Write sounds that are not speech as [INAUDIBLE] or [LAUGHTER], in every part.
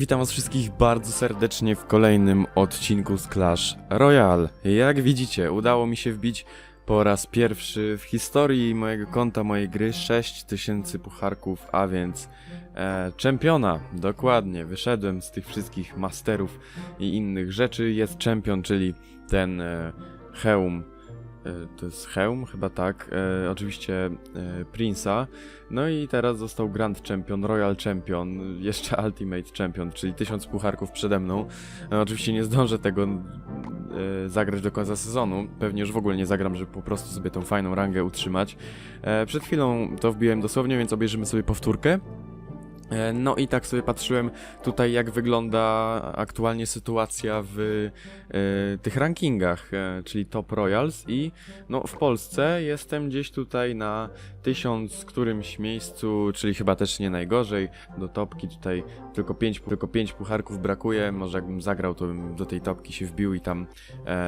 Witam was wszystkich bardzo serdecznie w kolejnym odcinku z Clash Royale. Jak widzicie, udało mi się wbić po raz pierwszy w historii mojego konta, mojej gry 6000 pucharków, a więc e, czempiona. Dokładnie, wyszedłem z tych wszystkich masterów i innych rzeczy. Jest czempion, czyli ten e, hełm. E, to jest hełm, chyba tak. E, oczywiście e, Prince'a. No i teraz został Grand Champion, Royal Champion, jeszcze [LAUGHS] Ultimate Champion, czyli 1000 pucharków przede mną. E, Oczywiście nie zdążę tego e, zagrać do końca sezonu. Pewnie już w ogóle nie zagram, żeby po prostu sobie tą fajną rangę utrzymać. E, Przed chwilą to wbiłem dosłownie, więc obejrzymy sobie powtórkę. E, No i tak sobie patrzyłem tutaj, jak wygląda aktualnie sytuacja w e, tych rankingach, e, czyli Top Royals i no w Polsce jestem gdzieś tutaj na tysiąc którymś miejscu, czyli chyba też nie najgorzej, do topki tutaj tylko pięć, tylko pięć pucharków brakuje, może jakbym zagrał, to bym do tej topki się wbił i tam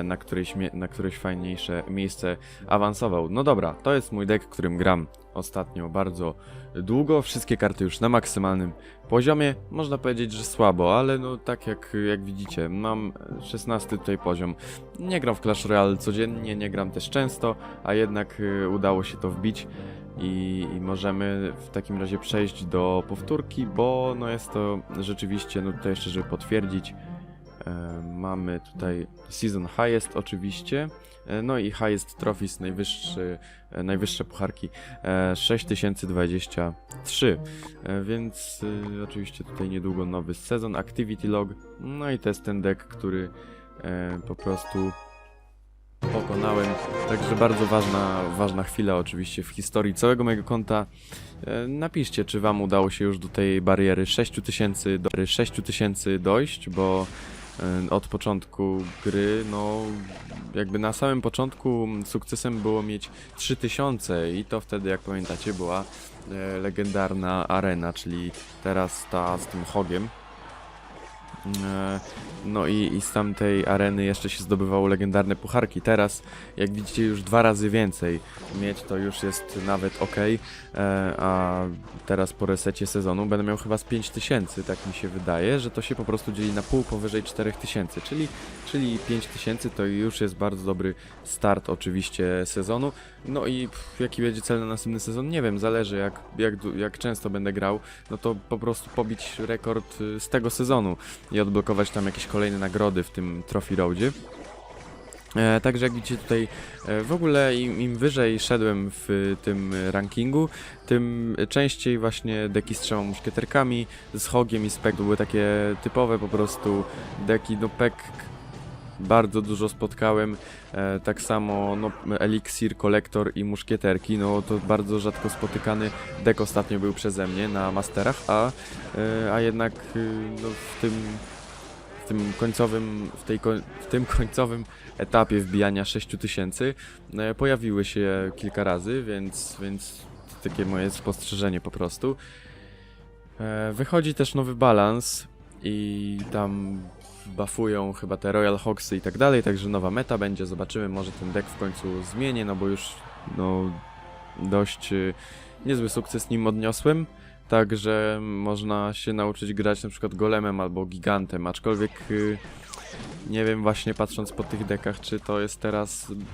na, któreś, na któreś fajniejsze miejsce awansował. No dobra, to jest mój deck, którym gram ostatnio bardzo długo, wszystkie karty już na maksymalnym poziomie, można powiedzieć, że słabo, ale no tak jak, jak widzicie, mam 16 tutaj poziom, nie gram w Clash Royale codziennie, nie gram też często, a jednak y, udało się to wbić i, i możemy w takim razie przejść do powtórki, bo no jest to rzeczywiście, no tutaj jeszcze żeby potwierdzić, mamy tutaj Season Highest oczywiście, e, no i Highest Trophies, najwyższy, e, najwyższe pucharki, e, 6023, e, więc oczywiście tutaj niedługo nowy sezon, Activity Log, no i to jest ten deck, który e, po prostu pokonałem. Także bardzo ważna, ważna chwila oczywiście w historii całego mojego konta. E, Napiszcie, czy wam udało się już do tej bariery 6000 do 6000 dojść, bo e, od początku gry, no jakby na samym początku sukcesem było mieć 3000 i to wtedy, jak pamiętacie, była e, legendarna arena, czyli teraz ta z tym hogiem. E, No i, i z tamtej areny jeszcze się zdobywało legendarne pucharki. Teraz, jak widzicie, już dwa razy więcej mieć to już jest nawet ok. A teraz po resecie sezonu będę miał chyba z 5000, tak mi się wydaje, że to się po prostu dzieli na pół powyżej 4000, czyli, czyli 5000 to już jest bardzo dobry start oczywiście sezonu. No i pff, jaki będzie cel na następny sezon? Nie wiem, zależy jak, jak, jak często będę grał, no to po prostu pobić rekord y, z tego sezonu i odblokować tam jakieś kolejne nagrody w tym Trophy Roadzie. E, także jak widzicie tutaj e, w ogóle im, im wyżej szedłem w tym rankingu, tym częściej właśnie deki z trzema muszkieterkami, z Hogiem i Spek to były takie typowe po prostu deki, no Pek bardzo dużo spotkałem, e, tak samo no, Elixir, Kolektor i Muszkieterki, no to bardzo rzadko spotykany dek ostatnio był przeze mnie na Masterach, a, e, a jednak y, no, w tym w tym końcowym, w, tej, w tym końcowym etapie wbijania 6000 e, pojawiły się kilka razy, więc, więc takie moje spostrzeżenie po prostu. E, Wychodzi też nowy balans i tam buffują chyba te Royal Hawksy i tak dalej, także nowa meta będzie, zobaczymy, może ten deck w końcu zmienię, no bo już no dość y, niezły sukces nim odniosłem. Także można się nauczyć grać na przykład golemem albo gigantem, aczkolwiek y, nie wiem właśnie patrząc po tych dekach, czy to jest teraz mm,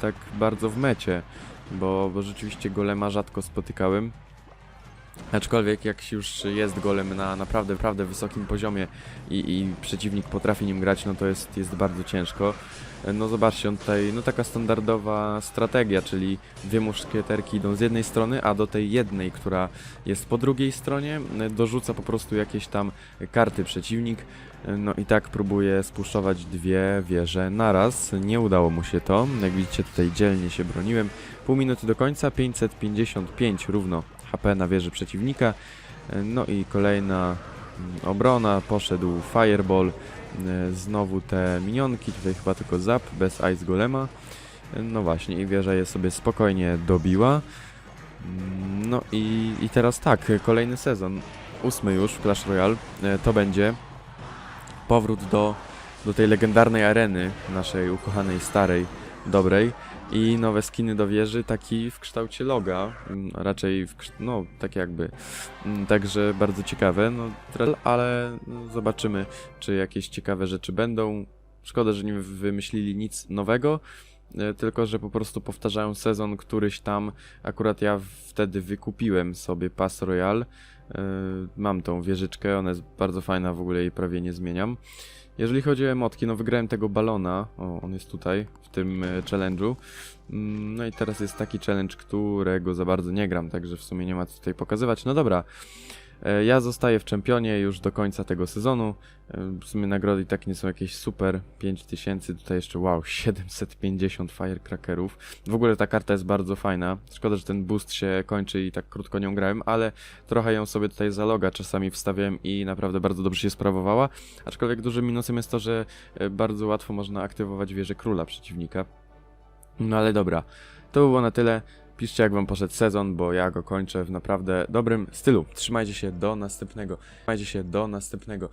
tak bardzo w mecie, bo, bo rzeczywiście golema rzadko spotykałem. Aczkolwiek jak już jest golem na naprawdę, naprawdę wysokim poziomie i, i przeciwnik potrafi nim grać, no to jest, jest bardzo ciężko. No zobaczcie, on tutaj, no taka standardowa strategia, czyli dwie muszkieterki idą z jednej strony, a do tej jednej, która jest po drugiej stronie, dorzuca po prostu jakieś tam karty przeciwnik. No i tak próbuje spuszczować dwie wieże naraz. Nie udało mu się to. Jak widzicie tutaj dzielnie się broniłem. Pół minuty do końca, 555 równo HP na wieży przeciwnika. No i kolejna mm, obrona, poszedł Fireball. E, Znowu te minionki, tutaj chyba tylko zap, bez Ice Golema. E, No właśnie, i wieża je sobie spokojnie dobiła. Mm, No i, i teraz tak, kolejny sezon, ósmy już w Clash Royale, e, to będzie powrót do, do tej legendarnej areny, naszej ukochanej, starej, dobrej i nowe skiny do wieży, taki w kształcie loga, mm, raczej w, kszt- no tak jakby, Mm, także bardzo ciekawe, no ale no, zobaczymy, czy jakieś ciekawe rzeczy będą. Szkoda, że nie wymyślili nic nowego, e, tylko że po prostu powtarzają sezon któryś tam. Akurat ja wtedy wykupiłem sobie Pass Royal. E, Mam tą wieżyczkę, ona jest bardzo fajna, w ogóle jej prawie nie zmieniam. Jeżeli chodzi o emotki, no wygrałem tego balona, o, on jest tutaj, w tym e, challenge'u. Mm, No i teraz jest taki challenge, którego za bardzo nie gram, także w sumie nie ma co tutaj pokazywać. No dobra, ja zostaję w czempionie już do końca tego sezonu. E, W sumie nagrody tak nie są jakieś super. 5000, tutaj jeszcze wow, [LAUGHS] 750 firecrackerów. W ogóle ta karta jest bardzo fajna. Szkoda, że ten boost się kończy i tak krótko nią grałem, ale trochę ją sobie tutaj za loga czasami wstawiałem i naprawdę bardzo dobrze się sprawowała. Aczkolwiek dużym minusem jest to, że e, bardzo łatwo można aktywować wieżę króla przeciwnika. No ale dobra, to było na tyle. Piszcie jak wam poszedł sezon, bo ja go kończę w naprawdę dobrym stylu. Trzymajcie się do następnego. Trzymajcie się do następnego.